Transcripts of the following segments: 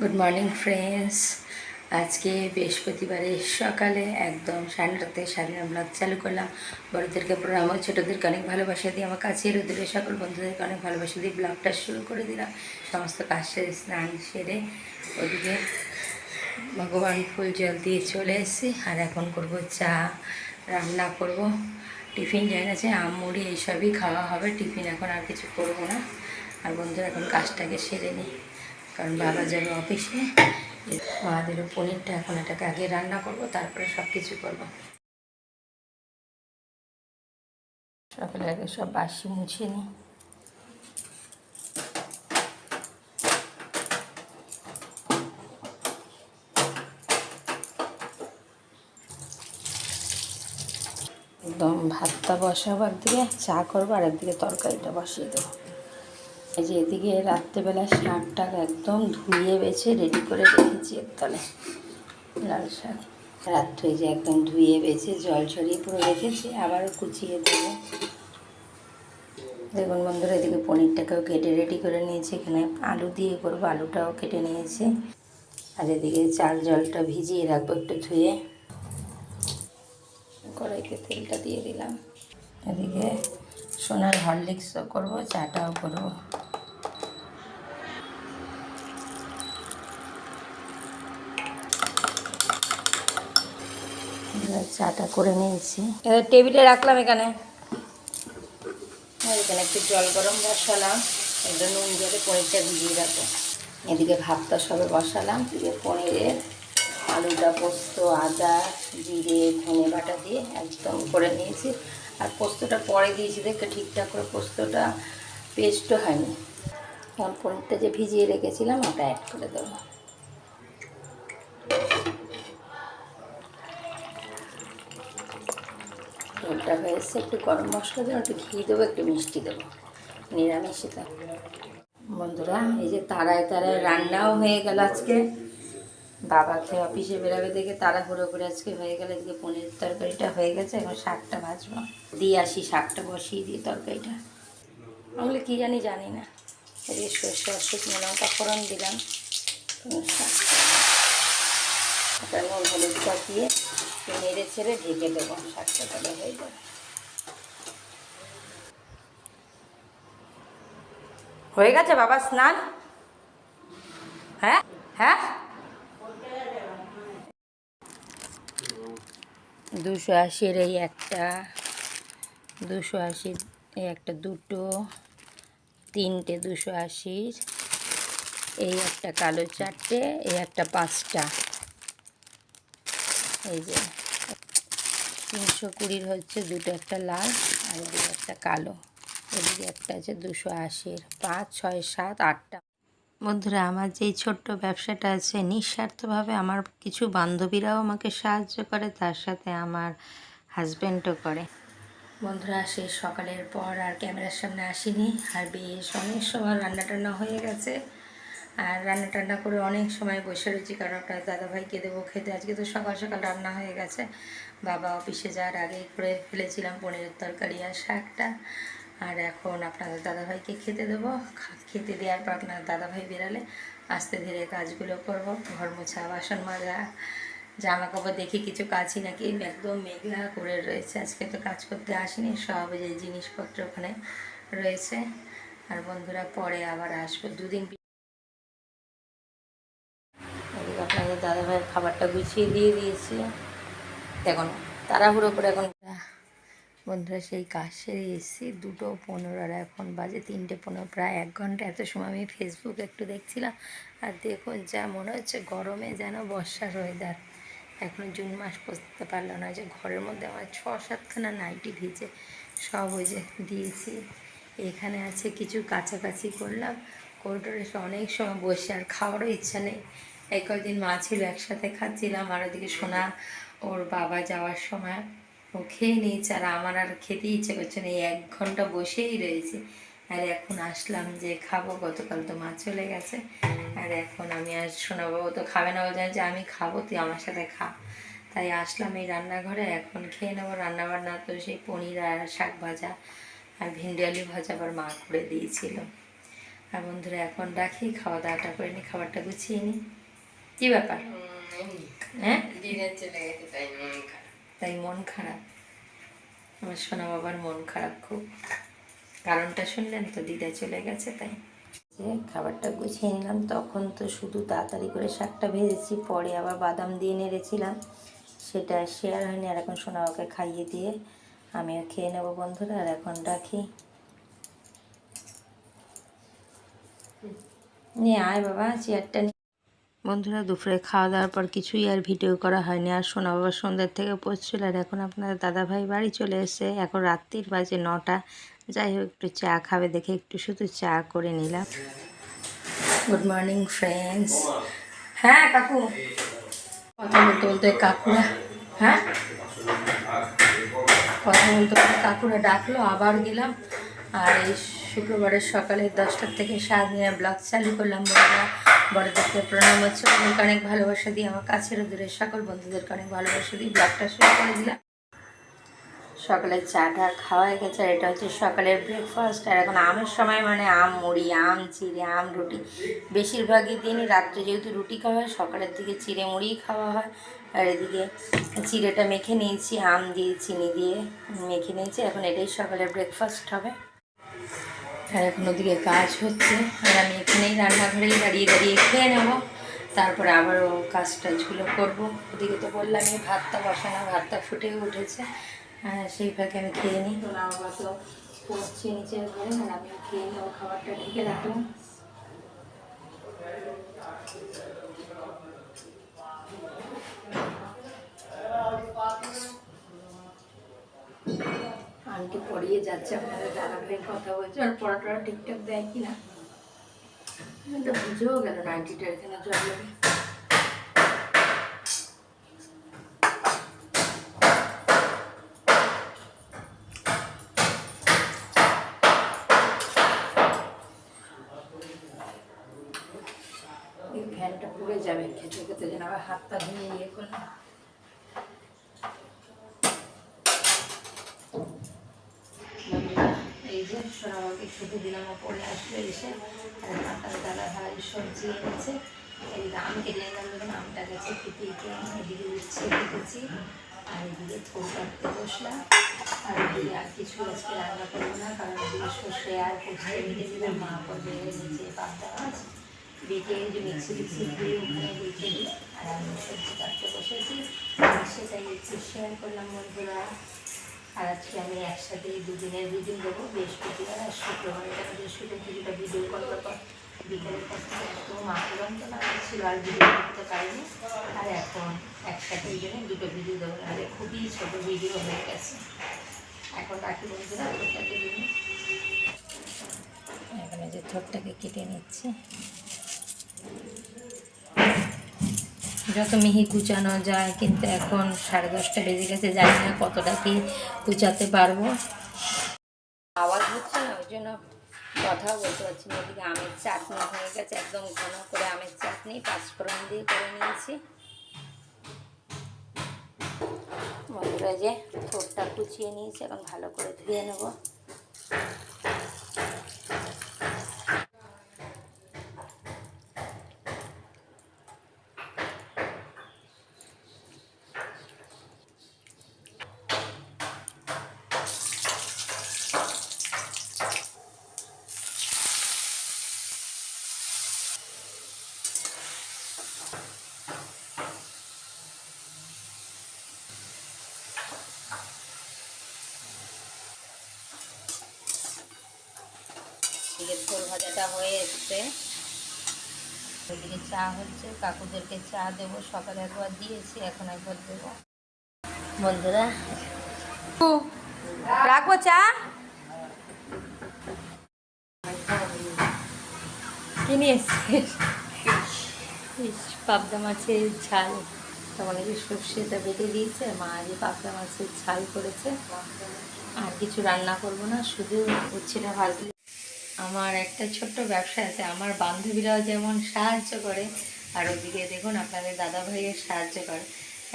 Good morning friends আজকে বৃহস্পতিবারের সকালে একদম সাড়ে নটাতে সাড়ে ব্লগ চালু করলাম। বড়োদেরকে প্রণাম ছোটোদেরকে অনেক ভালোবাসা দিয়ে আমার কাছে দূরে সকল বন্ধুদেরকে অনেক ভালোবাসা দিয়ে ব্লগটা শুরু করে দিলাম। সমস্ত কাজ সেরে, স্নান সেরে ওদিকে ভগবান ফুল জল দিয়ে চলে এসেছি। আর এখন করব চা, রান্না করব। টিফিন যাই না, যে আম, মুড়ি, এইসবই খাওয়া হবে। টিফিন এখন আর কিছু করব না। আর বন্ধুরা, এখন কাজটাকে সেরে নিই। কারণ বাবা যাবে অফিসে। মাদের পনিরটা এখন এটাকে আগে রান্না করব, তারপরে সব কিছু করব। সকালে আগে সব বাসি মুছে নিই একদম ভাতটা বসাবো একদিকে চা করব আর একদিকে তরকারিটা বসিয়ে দেবো। এই যে এদিকে রাত্রেবেলা শাকটা একদম ধুয়ে বেছে রেডি করে রেখেছি একতলে লাল শাক। রাত্রে যে একদম ধুয়ে বেছে জল ছড়িয়ে পুরো রেখেছি, আবারও কুচিয়ে দেবো। দেখুন বন্ধুরা, এদিকে পনিরটাকেও কেটে রেডি করে নিয়েছি। এখানে আলু দিয়ে করব, আলুটাও কেটে নিয়েছি। আর এদিকে চাল জলটা ভিজিয়ে রাখব একটু ধুয়ে। কড়াইতে তেলটা দিয়ে দিলাম। এদিকে সোনার হরলিক্সও করব, চাটাও করব। চাটা করে নিয়েছি। এবার টেবিলে রাখলাম এখানে। এখানে একটু জল গরম বসালাম। এটা নুন জলে পনিরটা ভিজিয়ে রাখব। এদিকে ভাতটা সবে বসালাম। দিয়ে পনিরের আলুটা পোস্ত, আদা, জিরে, ধনে বাটা দিয়ে একদম করে নিয়েছি। আর পোস্তটা পরে দিয়েছি দেখে ঠিকঠাক করে পোস্তটা পেস্টও হয়নি। এখন পনিরটা যে ভিজিয়ে রেখেছিলাম ওটা অ্যাড করে দেবো। ঝোলটা হয়ে এসছে একটু গরম মশলা দেবো একটু ঘি দেবো, একটু মিষ্টি দেবো। নিরামিষে তো। বন্ধুরা, এই যে তারায় তারায় রান্নাও হয়ে গেল আজকে। বাবাকে অফিসে বেরাবে দেখে তাড়াহুড়ো করে আজকে হয়ে গেল, আজকে পনির তরকারিটা হয়ে গেছে এখন শাকটা ভাজবো। দিয়ে আসি, শাকটা বসিয়ে দিয়ে তরকারিটা। আমি কি জানি জানি না। এদিকে সর্ষে শুকনো লঙ্কা ফোড়ন দিলাম। শাকটা নুন দিয়ে নেড়ে ছেড়ে ঢেকে দেবো, শাকটা তাহলে হয়ে যাবে। হয়ে গেছে বাবা স্নান? হ্যাঁ? হ্যাঁ? দুশো আশির এই একটা, দুশো আশির এই একটা দুটো, তিনটে দুশো আশির, এই একটা কালো চারটে, এই একটা পাঁচটা। এই যে। তিনশো কুড়ির হচ্ছে দুটো একটা লাল আর এদিকে একটা কালো। এদিকে একটা আছে দুশো আশির। পাঁচ, ছয়, সাত, আটটা। বন্ধুরা, আমার যেই ছোট্ট ব্যবসাটা আছে, নিঃস্বার্থভাবে আমার কিছু বান্ধবীরাও আমাকে সাহায্য করে, তার সাথে আমার হাজব্যান্ডও করে। বন্ধুরা, সেই সকালের পর আর ক্যামেরার সামনে আসিনি। আর বেশ, অনেক সময় রান্না টান্না হয়ে গেছে। আর রান্না টান্না করে অনেক সময় বসে রয়েছি কারণ আপনার দাদাভাইকে দেবো খেতে। আজকে তো সকাল সকাল রান্না হয়ে গেছে। বাবা অফিসে যাওয়ার আগেই করে ফেলেছিলাম পনিরের তরকারি আর শাকটা। আর এখন আপনাদের দাদাভাইকে খেতে দেবো। খেতে দেওয়ার পর আপনার দাদাভাই বেরালে আস্তে ধীরে কাজগুলো করব। ঘর মোছা, বাসন মাজা জামা কাপড় দেখি কিছু কাজই নাকি একদম মেঘলা করে রয়েছে। আজকে তো কাজ করতে আসিনি, সব যে জিনিসপত্র ওখানে রয়েছে। আর বন্ধুরা পরে আবার আসব। দুদিন আপনাদের দাদাভাইয়ের খাবারটা গুছিয়ে দিয়ে দিয়েছি। দেখুন, তাড়াহুড়ো করে এখন বন্ধুরা সেই কাজ সেরে এসেছি। দুটো পনেরো আর এখন বাজে, তিনটে পনেরো, প্রায় এক ঘণ্টা। এত সময় আমি ফেসবুক একটু দেখছিলাম আর দেখুন যা মনে হচ্ছে গরমে যেন বর্ষার ওয়েদার এখনও জুন মাস পৌঁছতে পারল না যে ঘরের মধ্যে আমার ছ সাতখানা নাইটি ভিজে সব ওই যে দিয়েছি। এখানে আছে কিছু কাছাকাছি করলাম। এসে অনেক সময় বসে আর খাওয়ারও ইচ্ছা নেই। এই কয়েকদিন মা ছিল, একসাথে খাচ্ছিলাম আর ওদিকে সোনা ওর বাবা যাওয়ার সময় ও খেয়ে নিয়েছে আর আমার আর খেতে ইচ্ছে করছে না, এই এক ঘণ্টা বসেই রয়েছে। আর এখন আসলাম যে খাব, গতকাল তো মা চলে গেছে। আর এখন আমি আর শোনাবো তো খাবে না জানে যে আমি খাব, তুই আমার সাথে খা। তাই আসলাম এই রান্নাঘরে, এখন খেয়ে নেব রান্নাবান্না তো সেই পনির আর শাক ভাজা আর ভেন্ডি আলু ভাজা আবার মা করে দিয়েছিল। আর বন্ধুরা, এখন রাখি খাওয়া দাওয়াটা করে নি, খাবারটা গুছিয়ে নি। কি ব্যাপার। হ্যাঁ? তাই মন খারাপ। আমার সোনা বাবার মন খারাপ খুব। কারণটা শুনলেন তো দিদা চলে গেছে তাই। খাবারটা গুছিয়ে নিলাম তখন তো শুধু তাড়াতাড়ি করে শাকটা ভেজেছি পরে আবার বাদাম দিয়ে নেড়েছিলাম। সেটা শেয়ার হয়নি আর এখন সোনা বাবাকে খাইয়ে দিয়ে আমিও খেয়ে নেব বন্ধুরা আর এখন রাখি। নিয়ে আয় বাবা চেয়ারটা নিয়ে বন্ধুরা, দুপুরে খাওয়া দাওয়ার পর কিছুই আর ভিডিও করা হয়নি। আর শোনা বাবা সন্ধ্যার থেকে পড়ছিল আর এখন আপনার দাদাভাই বাড়ি চলে এসে এখন রাত্রির বাজে নটা। যাই হোক, একটু চা খাবে দেখে একটু শুধু চা করে নিলাম। গুড মর্নিং ফ্রেন্ডস হ্যাঁ কাকু। কথা বলতে বলতে কাকুরা হ্যাঁ? কথা বলতে বলতে কাকুরা ডাকলো, আবার গেলাম। আর এই শুক্রবারের সকালে দশটার থেকে সাত দিনের ব্লগ চালু করলাম বড়রা বড়দেরকে প্রণাম হচ্ছে ওদেরকে অনেক ভালোবাসা দিয়ে, আমার কাছের দূরের সকল বন্ধুদেরকে অনেক ভালোবাসা দিয়ে ব্লগটা শুরু করে দিলাম। সকালের চাটা খাওয়া হয়ে গেছে, আর এটা হচ্ছে সকালের ব্রেকফাস্ট আর এখন আমের সময় মানে আম, মুড়ি, আম, চিড়ে, আম, রুটি। বেশিরভাগই দিনই রাত্রে যেহেতু রুটি খাওয়া হয়, সকালের দিকে চিড়ে মুড়িই খাওয়া হয়। আর এদিকে চিড়েটা মেখে নিয়েছি, আম দিয়ে, চিনি দিয়ে মেখে নিয়েছি, এখন এটাই সকালের ব্রেকফাস্ট হবে। আর এখন ওদিকে কাজ হচ্ছে। আর আমি এখানেই রান্নাঘরেই দাঁড়িয়ে দাঁড়িয়ে খেয়ে নেব। তারপরে আবারও কাজ টাজগুলো করব। ওদিকে তো বললাম আমি ভাতটা বসানো, ভাতটা ফুটে উঠেছে। হ্যাঁ সেই ফাঁকে আমি খেয়ে নিই। তো বাবা তো পড়ছে নিচের ঘরে আর আমি খেয়ে নেব খাবারটা ঢেকে রাখলাম। আন্টি পড়িয়ে যাচ্ছে আপনাদের দাদা কথা বলছে আর পড়াটা ঠিকঠাক দেয় কি না বুঝেও গেল না, আন্টিটা এখানে জল ফ্যানটা পুড়ে যাবে, খেতে খেতে যেন আবার হাতটা ধুয়ে ইয়ে করলাম বন্ধুরা, এই যে সোনামাকে খেতে দিলাম ও পরে আসলে এসে আর আপনার দাদা ভাই সবজি এনেছে এই আম কেটে নিলাম দেখুন আমটা গেছে পিপিকে এদিকে উচ্ছে কেটেছি আর এদিকে থোক কাটতে বসলাম। আর এদিকে আর কিছু আজকে রান্না করব না, কারণ এদিকে সর্ষে আর পোস্ত রেখেছিলাম মা করবে নিচে পাবদা মাছ। বেটে যে মিক্সি টিক্সি দিয়ে ওখানে রেখে দিই। আর আমি সবজি কাটতে বসেছি। আর সেটাই একটু শেয়ার করলাম বন্ধুরা। আর আজকে আমি একসাথে দুদিনের ভিডিও দেবো। বৃহস্পতিবার আর শুক্রবার। এটা বৃহস্পতিবার কিছুটা ভিডিও করার পর বিকেলের থেকে একদম আক্রান্ত না ছিল আর ভিডিও করতে পারিনি। আর এখন একসাথে এই জন্য দুটো ভিডিও দেবো। নাহলে খুবই ছোটো ভিডিও হয়ে গেছে। এখন রাখি বন্ধুরা থোরটাকে দিন। এখানে যে থোরটাকে কেটে নিচ্ছি। যত মিহি কুচানো যায়, কিন্তু এখন সাড়ে দশটা বেজে গেছে, জানি না কতটা কি কুচাতে পারব। আওয়াজ হচ্ছে না, ওই জন্য কথাও বলতে পারছি না। ওদিকে আমের চাটনি হয়ে গেছে, একদম ঘন করে আমের চাটনি, পাঁচফোড়ন দিয়ে করে নিয়েছি। বন্ধুরা যে থোরটা কুচিয়ে নিয়েছি, এখন ভালো করে ধুয়ে নেব। এদিকে ঝোল ভাজাটা হয়ে এসছে। ওইদিকে চা হচ্ছে কাকুদেরকে চা দেবো সকালে একবার দিয়েছি এখন একবার দেবো। বন্ধুরা রাখব চা? কি নিয়ে এসছিস? পাবদা মাছের ঝাল। তখন এই সর্ষেটা বেটে দিয়েছে মা আজকে পাবদা মাছের ঝাল করেছে। আর কিছু রান্না করব না শুধু উচ্ছেটা ভাজলে আমার একটা ছোট্ট ব্যবসা আছে। আমার বান্ধবীরাও যেমন সাহায্য করে, আর ওদিকে দেখুন আপনাদের দাদা ভাইয়ের সাহায্য করে।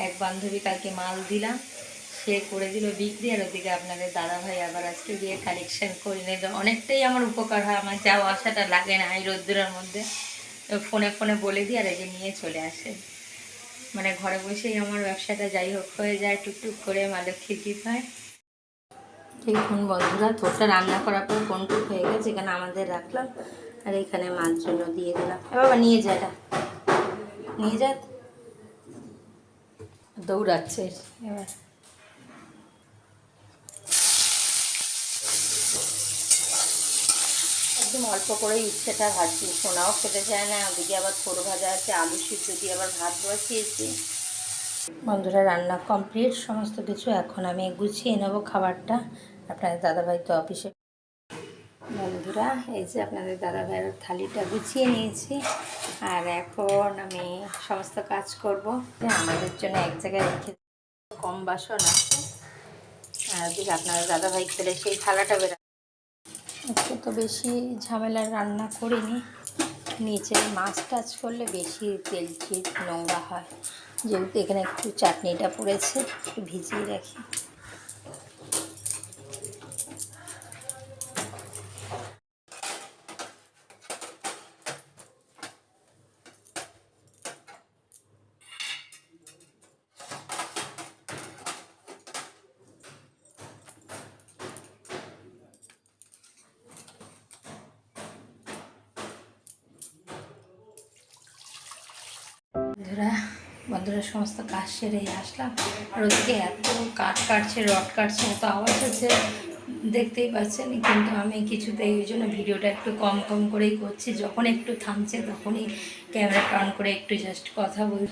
এক বান্ধবী কালকে মাল দিলাম সে করে দিল বিক্রি, আর ওদিকে আপনাদের দাদা ভাই আবার আজকে গিয়ে কালেকশন করে নিল। অনেকটাই আমার উপকার হয়, আমার যাওয়া আসাটা লাগে না এই রোদ্দুরের মধ্যে। ফোনে ফোনে বলে দিই, আর যে নিয়ে চলে আসে। মানে ঘরে বসেই আমার ব্যবসাটা যাই হোক হয়ে যায়, টুকটুক করে মালক্ষী কি পায় দেখুন বন্ধুরা তোরটা রান্না করার পর কোনটুক হয়ে গেছে, এখানে আমাদের রাখলাম। আর এখানে মাছ জন্য দিয়ে দিলাম। এ বাবা, নিয়ে যা এটা। নিয়ে যা। দৌড়াচ্ছে। এবার। একদম অল্প করে ইচ্ছেটা ভাজছি। সোনাও খেতে চায় না, ওদিকে আবার থোড় ভাজা আছে, আলু সিদ্ধ দিয়ে আবার ভাত বসিয়েছি। বন্ধুরা, রান্না কমপ্লিট, সমস্ত কিছু এখন আমি গুছিয়ে নেব খাবারটা আপনাদের দাদাভাই তো অফিসে। বন্ধুরা, এই যে আপনাদের দাদাভাইয়ের থালিটা গুছিয়ে নিয়েছি আর এখন আমি সমস্ত কাজ করব। আমাদের জন্য এক জায়গায় রেখে কম বাসন আছে। আর ওদিকে আপনাদের দাদাভাই খেলে সেই থালাটা বেরো আজকে তো বেশি ঝামেলার রান্না করিনি। নিচে মাছ টাচ করলে বেশি তেল চিট নোংরা হয়। যেহেতু এখানে একটু চাটনিটা পড়েছে ভিজিয়ে রাখি। বন্ধুরা বন্ধুরা, সমস্ত কাজ সেরে আসলাম। আর ওদিকে এত কাঠ কাটছে, রড কাটছে, এত আওয়াজ হচ্ছে, দেখতেই পাচ্ছেন। কিন্তু আমি কিছুতেই ওই জন্য ভিডিওটা একটু কম কম করেই করছি। যখন একটু থামছে, তখনই ক্যামেরা অন করে একটু জাস্ট কথা বলি।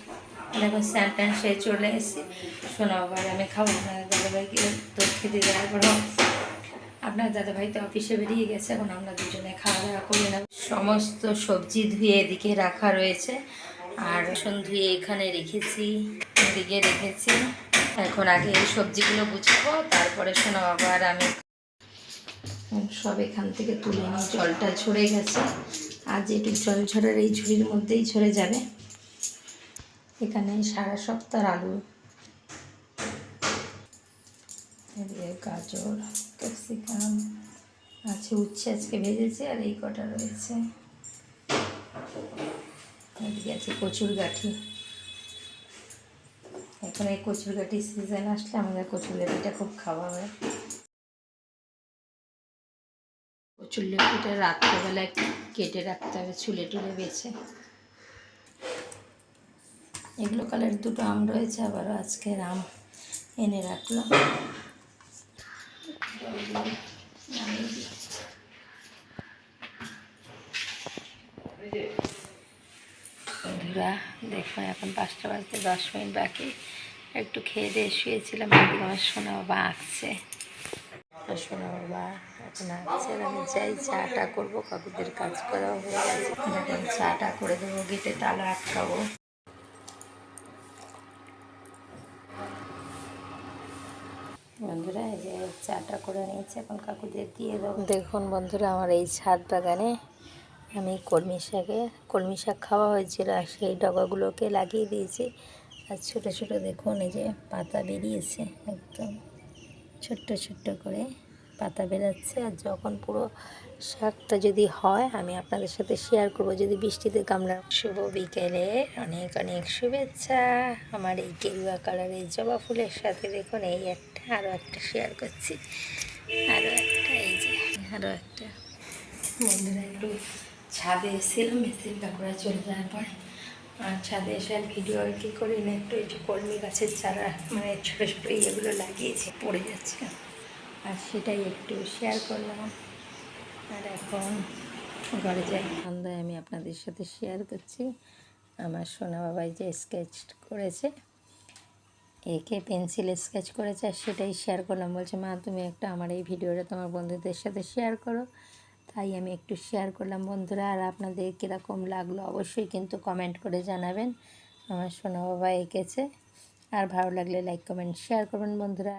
এখন স্যান ট্যান সে চলে এসেছি। শোনো, আবার আমি খাব। আপনাদের দাদাভাইকে দুধ খেতে দেওয়ার পর আপনার দাদাভাই তো অফিসে বেরিয়ে গেছে, এখন আমরা দুজনে খাওয়া দাওয়া করি না সমস্ত সবজি ধুয়ে এদিকে রাখা রয়েছে। আর রসুন ধুয়ে এখানে রেখেছি, এদিকে রেখেছি। এখন আগে এই সবজিগুলো গুছাবো, তারপরে শোনো আবার আমি সব এখান থেকে তুলে নিই। জলটা ঝরে গেছে। আর যেটু জল ঝরার এই ঝুড়ির মধ্যেই ঝরে যাবে। এখানে সারা সপ্তাহ আলু। গাজর, ক্যাপসিকাম, আছে উচ্ছে আজকে ভেজেছে আর এই কটা রয়েছে। এদিকে আছে কচুর গাঠি এখন এই কচুর গাঠি সিজন আসলে আমাদের কচুর গাঠিটা খুব খাওয়া হয়। কচুর লেবুটা রাত্রেবেলায় কেটে রাখতে হবে, চুলে টুলে বেছে। এগুলো কালার দুটো আম রয়েছে, আবারও আজকের আম এনে রাখলাম নামিয়ে দিই। বন্ধুরা দেখো এখন পাঁচটা বাজতে দশ মিনিট বাকি। একটু খেয়ে দিয়ে শুয়েছিলাম আমার সোনা বাবা আঁকছে সোনা বাবা এখন আঁকছে আমি যাই, চাটা করব, কাকুদের কাজ করাও হয়ে গেছে। এখন চাটা করে দেবো, গেটে তালা আটকাবো। বন্ধুরা, এই যে চাটা করে নিয়েছি, এখন কাকুদের দিয়ে দেবো। দেখুন বন্ধুরা, আমার এই ছাদ বাগানে আমি কলমি শাকে, কলমি শাক খাওয়া হয়েছিল আর সেই ডগাগুলোকে লাগিয়ে দিয়েছি। আর ছোটো ছোটো দেখুন, এই যে পাতা বেরিয়েছে একদম। ছোট্ট ছোট্ট করে পাতা বেরাচ্ছে। আর যখন পুরো শাকটা যদি হয়, আমি আপনাদের সাথে শেয়ার করব। যদি বৃষ্টিতে কামড়া শুভ বিকেলে অনেক অনেক শুভেচ্ছা। আমার এই গেরুয়া কালারের জবা ফুলের সাথে দেখুন, এই একটা আরও একটা শেয়ার করছি। আরও একটা, এই যে আরও একটা। বন্ধুরা, একটু ছাদে এসেছিলাম মেসিনটা করে চলে যাওয়ার পর। আর ছাদে এসে আর ভিডিও আর কি করি না একটু এই যে কলমি গাছের চারা মানে ছোটো ছোটো ইয়েগুলো লাগিয়েছে, পড়ে যাচ্ছে। আর সেটাই একটু শেয়ার করলাম। আর এখন ঘরে যাই। সন্ধ্যায় আমি আপনাদের সাথে শেয়ার করছি। আমার সোনা বাবাই যে স্কেচ করেছে, একে পেন্সিল স্কেচ করেছে, আর সেটাই শেয়ার করলাম। বলছে, মা, তুমি একটা আমার এই ভিডিওটা তোমার বন্ধুদের সাথে শেয়ার করো। তাই আমি একটু শেয়ার করলাম। বন্ধুরা, আর আপনাদের কীরকম লাগল অবশ্যই কিন্তু কমেন্ট করে জানাবেন। আমার সোনা বাবা এঁকেছে। আর ভালো লাগলে লাইক কমেন্ট শেয়ার করবেন বন্ধুরা।